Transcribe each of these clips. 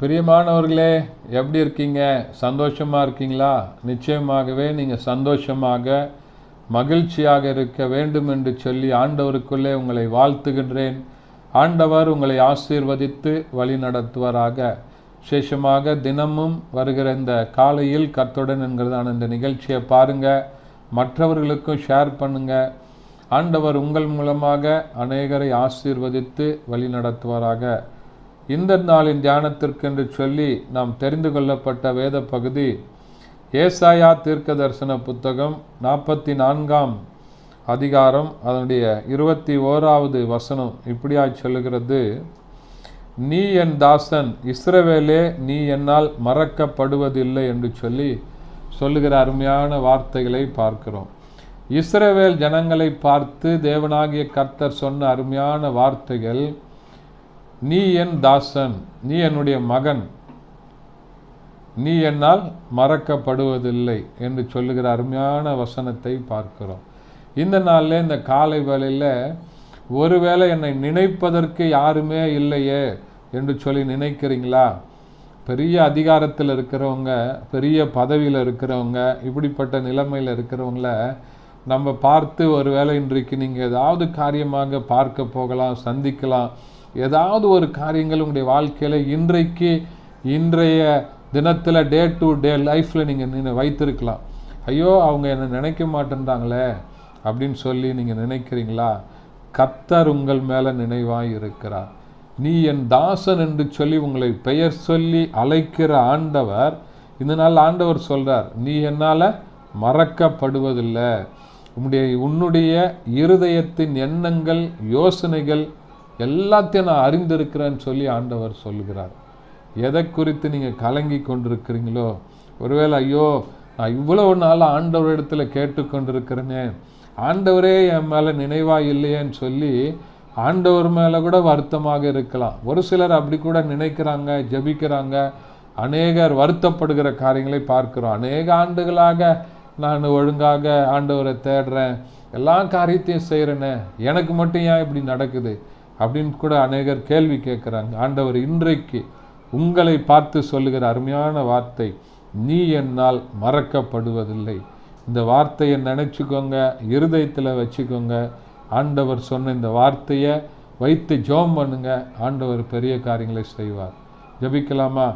பிரியமானவர்களே எப்படி இருக்கீங்க? சந்தோஷமாக இருக்கீங்களா? நிச்சயமாகவே நீங்கள் சந்தோஷமாக மகிழ்ச்சியாக இருக்க வேண்டும் என்று சொல்லி ஆண்டவருக்குள்ளே உங்களை வாழ்த்துகின்றேன். ஆண்டவர் உங்களை ஆசீர்வதித்து வழி நடத்துவராக. விசேஷமாக தினமும் வருகிற இந்த காலையில் கத்துடன் என்கிறதான இந்த நிகழ்ச்சியை பாருங்கள் மற்றவர்களுக்கும் ஷேர் பண்ணுங்கள் ஆண்டவர் உங்கள் மூலமாக அநேகரை ஆசீர்வதித்து வழி நடத்துவாராக. இந்த நாளின் தியானத்திற்கென்று சொல்லி நாம் தெரிந்து கொள்ளப்பட்ட வேத பகுதி ஏசாயா தீர்க்க தரிசன புத்தகம் நாற்பத்தி நான்காம் அதிகாரம் அதனுடைய இருபத்தி ஓராவது வசனம் இப்படியாய் சொல்லுகிறது. நீ என் தாசன் இஸ்ரவேலே நீ என்னால் மறக்கப்படுவதில்லை என்று சொல்லி சொல்லுகிற அருமையான வார்த்தைகளை பார்க்கிறோம். இஸ்ரவேல் ஜனங்களை பார்த்து தேவனாகிய கர்த்தர் சொன்ன அருமையான வார்த்தைகள் நீ என் தாசன் நீ என்னுடைய மகன். நீ என்னால் மறக்கப்படுவதில்லை என்று சொல்லுகிற அருமையான வசனத்தை பார்க்கிறோம். இந்த நாளில் இந்த காலை வேளையில் ஒருவேளை என்னை நினைப்பதற்கு யாருமே இல்லையே என்று சொல்லி நினைக்கிறீங்களா? பெரிய அதிகாரத்தில் இருக்கிறவங்க பெரிய பதவியில் இருக்கிறவங்க இப்படிப்பட்ட நிலைமையில் இருக்கிறவங்கள நம்ம பார்த்து ஒருவேளை இன்றைக்கு நீங்கள் ஏதாவது காரியமாக பார்க்க போகலாம் சந்திக்கலாம் ஏதாவது ஒரு காரியங்கள் உங்களுடைய வாழ்க்கையில் இன்றைக்கு இன்றைய தினத்தில் டே டு டே லைஃப்பில் நீங்கள் நின்று வைத்திருக்கலாம். ஐயோ அவங்க என்னை நினைக்க மாட்டேன்றாங்களே அப்படின்னு சொல்லி நீங்கள் நினைக்கிறீங்களா? கத்தர் உங்கள் மேலே நினைவாய் இருக்கிறார். நீ என் தாசன் என்று சொல்லி உங்களை பெயர் சொல்லி அழைக்கிற ஆண்டவர் இந்த நாள் ஆண்டவர் சொல்கிறார் நீ என்னால் மறக்கப்படுவதில்லை. உன்னுடைய உன்னுடைய இருதயத்தின் எண்ணங்கள் யோசனைகள் எல்லாத்தையும் நான் அறிந்திருக்கிறேன்னு சொல்லி ஆண்டவர் சொல்லுகிறார். எதை குறித்து நீங்கள் கலங்கி கொண்டிருக்கிறீங்களோ ஒருவேளை ஐயோ நான் இவ்வளவு நாள் ஆண்டவரிடத்தில் கேட்டுக்கொண்டிருக்கிறேனே ஆண்டவரே என் மேலே நினைவாக இல்லையேன்னு சொல்லி ஆண்டவர் மேலே கூட வருத்தமாக இருக்கலாம். ஒரு சிலர் அப்படி கூட நினைக்கிறாங்க ஜபிக்கிறாங்க. அநேகர் வருத்தப்படுகிற காரியங்களை பார்க்குறோம். அநேக ஆண்டுகளாக நான் ஒழுங்காக ஆண்டவரை தேடுறேன். எல்லா காரியத்தையும் செய்கிறேனே எனக்கு மட்டும் ஏன் இப்படி நடக்குது? அப்படின்னு கூட அநேகர் கேள்வி கேட்குறாங்க. ஆண்டவர் இன்றைக்கு உங்களை பார்த்து சொல்லுகிற அருமையான வார்த்தை நீ என்னால் மறக்கப்படுவதில்லை. இந்த வார்த்தையை நினச்சிக்கோங்க இருதயத்தில் வச்சுக்கோங்க. ஆண்டவர் சொன்ன இந்த வார்த்தையை வைத்து ஜோம் பண்ணுங்க. ஆண்டவர் பெரிய காரியங்களை செய்வார். ஜபிக்கலாமா?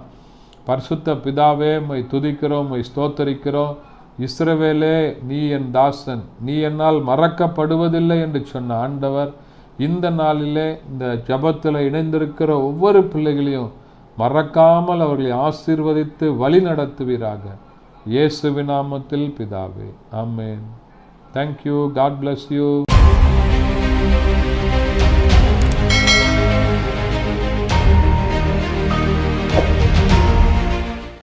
பரிசுத்த பிதாவே மை துதிக்கிறோம் மை ஸ்தோத்தரிக்கிறோம். இஸ்ரவேலே நீ என் தாசன். நீ என்னால் மறக்கப்படுவதில்லை என்று சொன்ன ஆண்டவர் இந்த நாளிலே இந்த ஜபத்தில் இணைந்திருக்கிற ஒவ்வொரு பிள்ளைகளையும் மறக்காமல் அவர்களை ஆசீர்வதித்து வழி நடத்துவீராக. இயேசுவின் நாமத்தில் பிதாவே. ஆமேன். Thank you God bless you